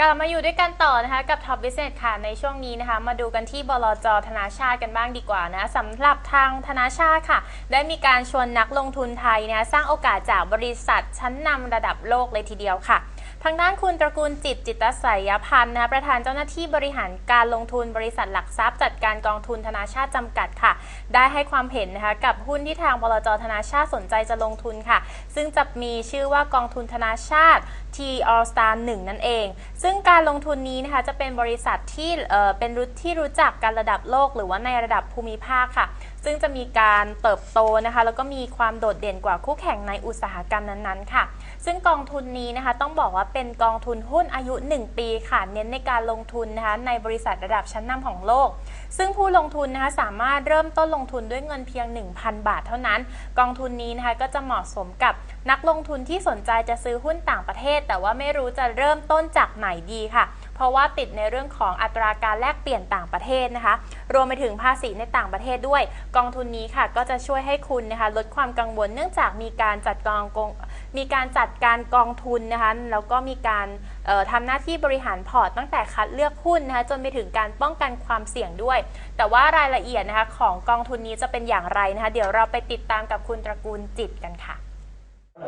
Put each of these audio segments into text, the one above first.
กลับมาอยู่ด้วยกันต่อนะคะกับ Top Business ค่ะในช่วงนี้นะคะ มาดูกันที่บลจธนาชาติกันบ้างดีกว่านะสำหรับทางธนาชาติค่ะ ได้มีการชวนนักลงทุนไทยนะสร้างโอกาสจากบริษัทชั้นนำระดับโลกเลยทีเดียวค่ะ ทางด้านคุณตระกูลจิตจิตตสยพันธ์นะคะประธานเจ้าหน้าที่บริหารการลงทุนบริษัทหลักทรัพย์ จัดการกองทุนธนาชาติจำกัดค่ะ ได้ให้ความเห็นนะคะกับหุ้นที่ทางบลจธนาชาติสนใจจะลงทุนค่ะ ซึ่งจะมีชื่อว่ากองทุนธนาชาติ T All Star 1 นั่นเอง ซึ่งการลงทุนนี้นะคะจะเป็นบริษัทที่เเป็นรุ่นที่รู้จักกันระดับโลก หรือว่าในระดับภูมิภาคค่ะ ซึ่งจะมีการเติบโตนะคะแล้วก็มีความโดดเด่นกว่าคู่แข่งในอุตสาหกรรมนั้นๆค่ะ ซึ่งกองทุนนี้นะคะต้องบอกว่าเป็นกองทุนหุ้นอายุ 1 ปีค่ะ เน้นในการลงทุนนะคะในบริษัทระดับชั้นนำของโลก ซึ่งผู้ลงทุนนะคะสามารถเริ่มต้นลงทุนด้วยเงินเพียง 1,000 บาทเท่านั้น กองทุนนี้นะคะก็จะเหมาะสมกับนักลงทุนที่สนใจจะซื้อหุ้นต่างประเทศ แต่ว่าไม่รู้จะเริ่มต้นจากไหนดีค่ะ เพราะว่าติดในเรื่องของอัตราการแลกเปลี่ยนต่างประเทศนะคะ รวมไปถึงภาษีในต่างประเทศด้วย กองทุนนี้ค่ะก็จะช่วยให้คุณนะคะลดความกังวลเนื่องจากมีการจัดกองกองมีการจัดการกองทุนนะคะแล้วก็มีการออทำหน้าที่บริหารพอร์ตตั้งแต่คัดเลือกหุ้นนะคะจนไปถึงการป้องกันความเสี่ยงด้วย แต่ว่ารายละเอียดนะคะของกองทุนนี้จะเป็นอย่างไรนะคะ เดี๋ยวเราไปติดตามกับคุณตระกูลจิตกันค่ะ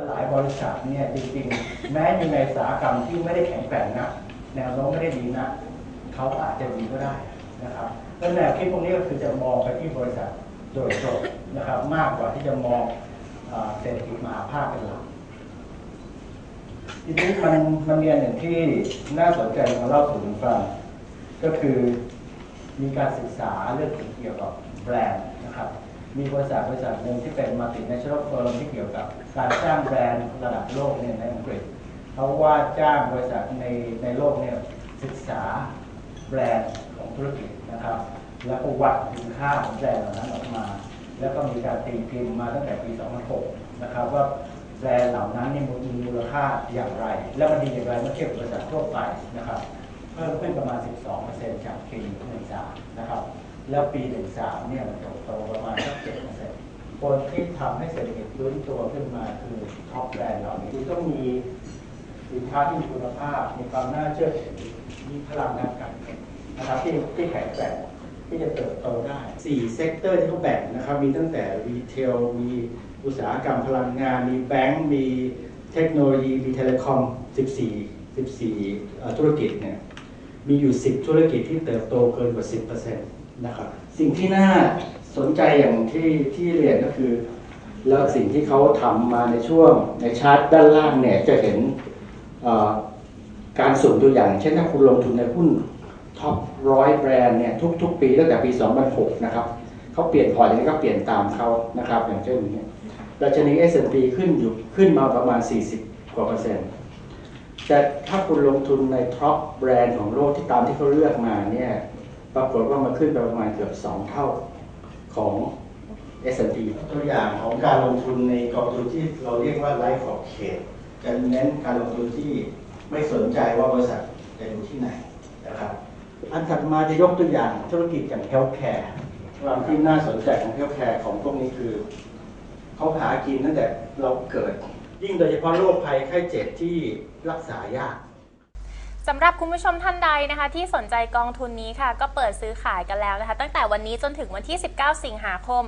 หลายบริษัทเนี่ยจริงๆ แม้อยู่ในสาหกรรมที่ไม่ได้แข็งแกร่งนะ แนวโน้มไม่ได้ดีนะเขาอาจจะดีก็ได้นะครับแล้วแนวคิดพวกนี้ก็คือจะมองไปที่บริษัทโดยตรงนะครับ มากกว่าที่จะมองเศรษฐกิจมหาภาคเป็นหลักทีนี้มันมันมีอันหนึ่งที่น่าสนใจมาเล่าสู่กันฟังก็คือมีการศึกษาเรื่องเกี่ยวกับแบรนด์นะครับ มีบริษัทบริษัทหนึ่งที่เป็นมัลติเนชั่นแนลเฟิร์มที่เกี่ยวกับการจ้างแบรนด์ระดับโลกเนี่ยในอังกฤษ เขาว่าจ้างบริษัทในในโลกเนี่ยศึกษาแบรนด์ของธุรกิจนะครับ แล้วก็วัดคุณค่าของแบรนด์เหล่านั้นออกมา แล้วก็มีการตีพิมพ์มาตั้งแต่ปี 2006 นะครับว่าแบรนด์เหล่านั้นเนี่ยมีมูลค่าอย่างไร และมันดีอย่างไรเมื่อเทียบกับบริษัททั่วไปนะครับเพิ่มขึ้นประมาณ 12%จากปี 13 นะครับ แล้วปี 13 เนี่ยมันโตประมาณสัก7%คนที่ทำให้เศรษฐกิจฟื้นตัวขึ้นมาคือท็อปแบรนด์เหล่านี้ที่ต้องมี สินค้าที่มีคุณภาพ มีความน่าเชื่อถือมีพลังงานการเงินนะครับที่ที่แข็งแกร่งที่จะเติบโตได้สี่เซกเตอร์ที่เขาแบ่งนะครับ มีตั้งแต่รีเทล มีอุตสาหกรรมพลังงาน มีแบงก์ มีเทคโนโลยี มีเทเลคอม 14 14เอ่ธุรกิจเนี่ย มีอยู่ 10 ธุรกิจที่เติบโตเกินกว่า 10%นะครับ สิ่งที่น่าสนใจอย่างที่ที่เรียนก็คือ แล้วสิ่งที่เขาทำมาในช่วงในชาร์ตด้านล่างเนี่ยจะเห็น การสุ่มตัวอย่าง เช่นถ้าคุณลงทุนในหุ้นท็อปร้อยแบรนด์เนี่ยทุก ๆ ปีตั้งแต่ปี 2006 นะครับเขาเปลี่ยนพอร์ตอย่างนี้ก็เปลี่ยนตามเขานะครับ อย่างเช่นนี้ดัชนี S&P ขึ้นอยู่ขึ้นมาประมาณ 40 กว่าเปอร์เซ็นต์แต่ถ้าคุณลงทุนในท็อปแบรนด์ของโลกที่ตามที่เขาเลือกมาเนี่ยปรากฏว่ามันขึ้นไปประมาณเกือบ 2 เท่าของ S&P ตัวอย่างของการลงทุนในกองทุนที่เราเรียกว่าไลฟ์ขอบเขต จะเน้นการลงทุนที่ไม่สนใจว่าบริษัทจะอยู่ที่ไหนนะครับอันถัดมาจะยกตัวอย่างธุรกิจอย่างเฮลท์แคร์ความที่น่าสนใจของเฮลท์แคร์ของพวกนี้คือเขาหากินตั้งแต่เราเกิด ยิ่งโดยเฉพาะโรคภัยไข้เจ็บที่รักษายาก สำหรับคุณผู้ชมท่านใดนะคะ ที่สนใจกองทุนนี้ค่ะ ก็เปิดซื้อขายกันแล้วนะคะ ตั้งแต่วันนี้จนถึงวันที่ 19 สิงหาคม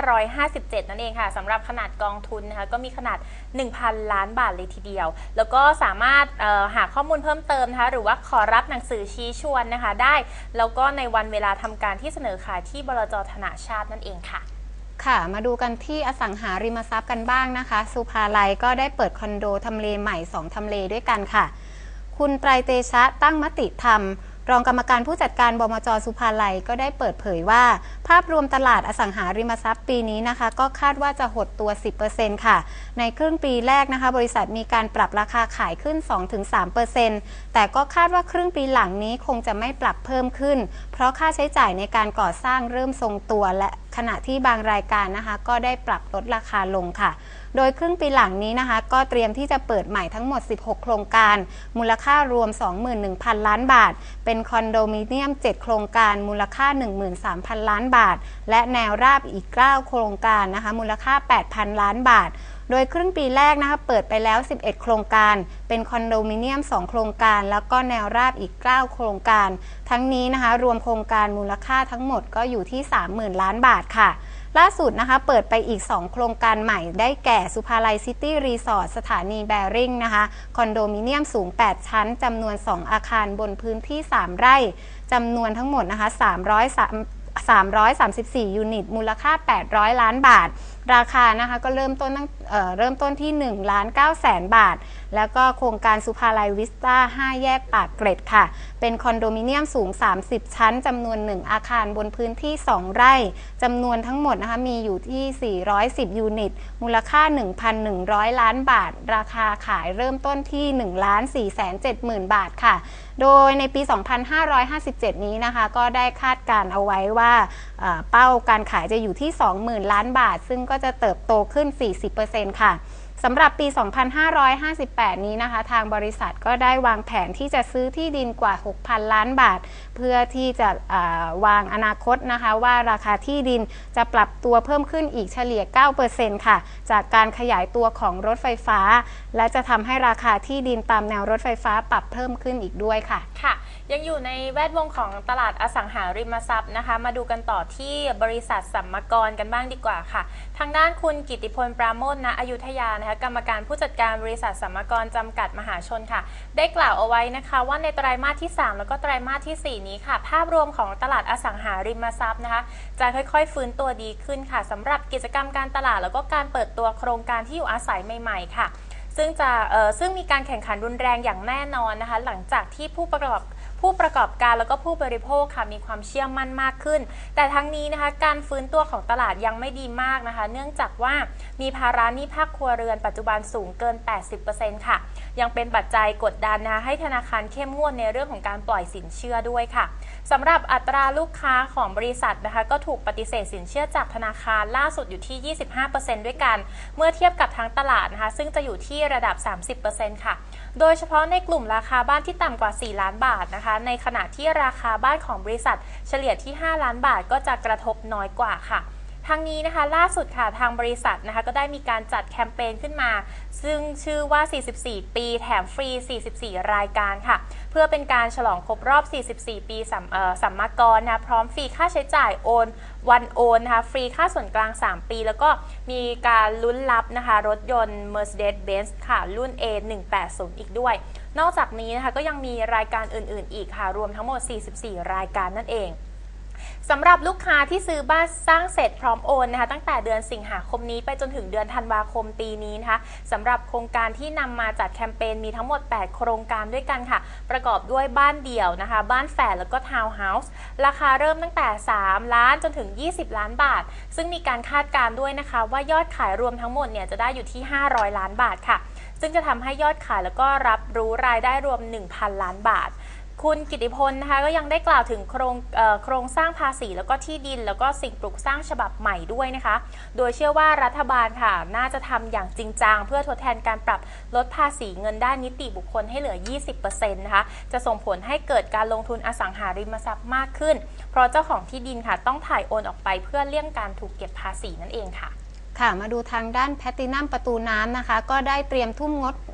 2557 นั่นเองค่ะสำหรับขนาดกองทุนนะคะก็มีขนาด 1,000 ล้านบาทเลยทีเดียว แล้วก็สามารถหาข้อมูลเพิ่มเติมนะคะหรือว่าขอรับหนังสือชี้ชวนนะคะได้ แล้วก็ในวันเวลาทำการที่เสนอขายที่บลจธนาชาตินั่นเองค่ะค่ะมาดูกันที่อสังหาริมทรัพย์กันบ้างนะคะ สุภาลัยก็ได้เปิดคอนโดทำเลใหม่ 2 ทำเลด้วยกันค่ะ คุณไตรเตชะตั้งมติธรรม รองกรรมการผู้จัดการบมจสุภาลัยก็ได้เปิดเผยว่า ภาพรวมตลาดอสังหาริมทรัพย์ปีนี้นะคะ ก็คาดว่าจะหดตัว 10%ค่ะ ในครึ่งปีแรกนะคะ บริษัทมีการปรับราคาขายขึ้น 2-3%แต่ก็คาดว่าครึ่งปีหลังนี้คงจะไม่ปรับเพิ่มขึ้น เพราะค่าใช้จ่ายในการก่อสร้างเริ่มทรงตัวและ ขณะที่บางรายการนะคะ ก็ได้ปรับลดราคาลงค่ะ โดยครึ่งปีหลังนี้นะคะ ก็เตรียมที่จะเปิดใหม่ทั้งหมด 16 โครงการ มูลค่ารวม 21,000 ล้านบาท เป็นคอนโดมิเนียม 7 โครงการ มูลค่า 13,000 ล้านบาท และแนวราบอีก 9 โครงการนะคะ มูลค่า 8,000 ล้านบาท โดยครึ่งปีแรกนะคะเปิดไปแล้ว 11 โครงการ เป็นคอนโดมิเนียม 2 โครงการ แล้วก็แนวราบอีก 9 โครงการ ทั้งนี้นะคะรวมโครงการมูลค่าทั้งหมดก็อยู่ที่ 30,000 ล้านบาทค่ะล่าสุดนะคะเปิดไปอีก 2 โครงการใหม่ได้แก่สุภาลัยซิตี้รีสอร์ทสถานีแบริ่งนะคะคอนโดมิเนียมสูง 8 ชั้นจำนวน 2 อาคารบนพื้นที่ 3 ไร่จำนวนทั้งหมดนะคะ300 334 ยูนิต มูลค่า 800 ล้านบาท ราคานะคะก็เริ่มต้นตั้ง เเริ่มต้นที่ 1 ล้าน9แสนบาท แล้วก็โครงการสุภาลัยวิสตา5 แยกปากเกร็ดค่ะ เป็นคอนโดมิเนียมสูง 30 ชั้นจำนวน 1 อาคารบนพื้นที่ 2 ไร่จำนวนทั้งหมดนะคะมีอยู่ที่ 410 ยูนิต มูลค่า 1,100 ล้านบาท ราคาขายเริ่มต้นที่ 1 ล้าน4แสน70,000 บาทค่ะ โดยในปี 2557 นี้นะคะ ก็ได้คาดการเอาไว้ว่า เป้าการขายจะอยู่ที่ 20,000 ล้านบาท ซึ่งก็จะเติบโตขึ้น 40%ค่ะ สำหรับปี 2558 นี้นะคะ ทางบริษัทก็ได้วางแผนที่จะซื้อที่ดินกว่า 6,000 ล้านบาท เพื่อที่จะาวางอนาคตนะคะ ว่าราคาที่ดินจะปรับตัวเพิ่มขึ้นอีกเฉลี่ย 9%ค่ะ จากการขยายตัวของรถไฟฟ้า และจะทำให้ราคาที่ดินตามแนวรถไฟฟ้าปรับเพิ่มขึ้นอีกด้วยค่ะ ค่ะ ยังอยู่ในแวดวงของตลาดอสังหาริมทรัพย์นะคะ มาดูกันต่อที่บริษัทสัมมกรกันบ้างดีกว่าค่ะ ทางด้านคุณกิติพลปราโมทณอยุธยานะคะกรรมการผู้จัดการบริษัทสัมกรจำกัดมหาชนค่ะ ได้กล่าวเอาไว้นะคะว่าในไตรมาสที่ 3 แล้วก็ไตรมาสทีสี่ 4 นี้ค่ะ ภาพรวมของตลาดอสังหาริมทรัพย์นะคะ จะค่อยๆ ฟื้นตัวดีขึ้นค่ะสำหรับกิจกรรมการตลาดแล้วก็การเปิดตัวโครงการที่อยู่อาศัยใหม่ ๆ ค่ะ ซึ่งจะซึ่งมีการแข่งขันรุนแรงอย่างแน่นอนนะคะ หลังจากที่ผู้ประกอบผู้ประกอบการแล้วก็ผู้บริโภคค่ะมีความเชื่อมั่นมากขึ้น แต่ทั้งนี้นะคะการฟื้นตัวของตลาดยังไม่ดีมากนะคะ เนื่องจากว่ามีภาระหนี้ภาคครัวเรือนปัจจุบันสูงเกิน 80%ค่ะ ยังเป็นปัจจัยกดดันนะคะให้ธนาคารเข้มงวดในเรื่องของการปล่อยสินเชื่อด้วยค่ะสำหรับอัตราลูกค้าของบริษัทนะคะก็ถูกปฏิเสธสินเชื่อจากธนาคารล่าสุดอยู่ที่ 25%ด้วยกัน เมื่อเทียบกับทั้งตลาดนะคะซึ่งจะอยู่ที่ระดับ 30%ค่ะ โดยเฉพาะในกลุ่มราคาบ้านที่ต่ำกว่า 4 ล้านบาทนะคะ ในขณะที่ราคาบ้านของบริษัท เฉลี่ยที่ 5 ล้านบาทก็จะกระทบน้อยกว่าค่ะ ทางนี้นะคะล่าสุดค่ะทางบริษัทนะคะก็ได้มีการจัดแคมเปญขึ้นมา ซึ่งชื่อว่า 44 ปีแถมฟรี 44 รายการค่ะ เพื่อเป็นการฉลองครบรอบ 44 ปีสัมเอ่อสัมมากรนะพร้อมฟรีค่าใช้จ่ายโอนวันโอนนะคะฟรีค่าส่วนกลาง 3 ปี แล้วก็มีการลุ้นรับนะคะรถยนต์ Mercedes-Benz ค่ะ รุ่น A180 อีกด้วย นอกจากนี้นะคะก็ยังมีรายการอื่นๆ อีกค่ะ รวมทั้งหมด 44 รายการนั่นเอง สำหรับลูกค้าที่ซื้อบ้านสร้างเสร็จพร้อมโอนนะคะ ตั้งแต่เดือนสิงหาคมนี้ไปจนถึงเดือนธันวาคมปีนี้นะคะสำหรับโครงการที่นำมาจัดแคมเปญมีทั้งหมด 8 โครงการด้วยกันค่ะ ประกอบด้วยบ้านเดี่ยวนะคะ บ้านแฝดแล้วก็ทาวน์เฮาส์ราคาเริ่มตั้งแต่ 3 ล้านจนถึง 20 ล้านบาท ซึ่งมีการคาดการณ์ด้วยนะคะ ว่ายอดขายรวมทั้งหมดเนี่ยจะได้อยู่ที่ 500 ล้านบาทค่ะ ซึ่งจะทำให้ยอดขายแล้วก็รับรู้รายได้รวม 1,000 ล้านบาท คุณกิติพลนะคะก็ยังได้กล่าวถึงโครงโครงสร้างภาษีแล้วก็ที่ดิน แล้วก็สิ่งปลูกสร้างฉบับใหม่ด้วยนะคะ โดยเชื่อว่ารัฐบาลค่ะ น่าจะทำอย่างจริงจังเพื่อทดแทนการปรับลดภาษีเงินด้านนิติบุคคลให้เหลือ 20%นะคะจะส่งผลให้เกิดการลงทุนอสังหาริมทรัพย์มากขึ้น เพราะเจ้าของที่ดินค่ะ ต้องถ่ายโอนออกไปเพื่อเลี่ยงการถูกเก็บภาษีนั่นเองค่ะค่ะ มาดูทางด้านแพตตินัมประตูน้ำนะคะ ก็ได้เตรียมทุ่มงบ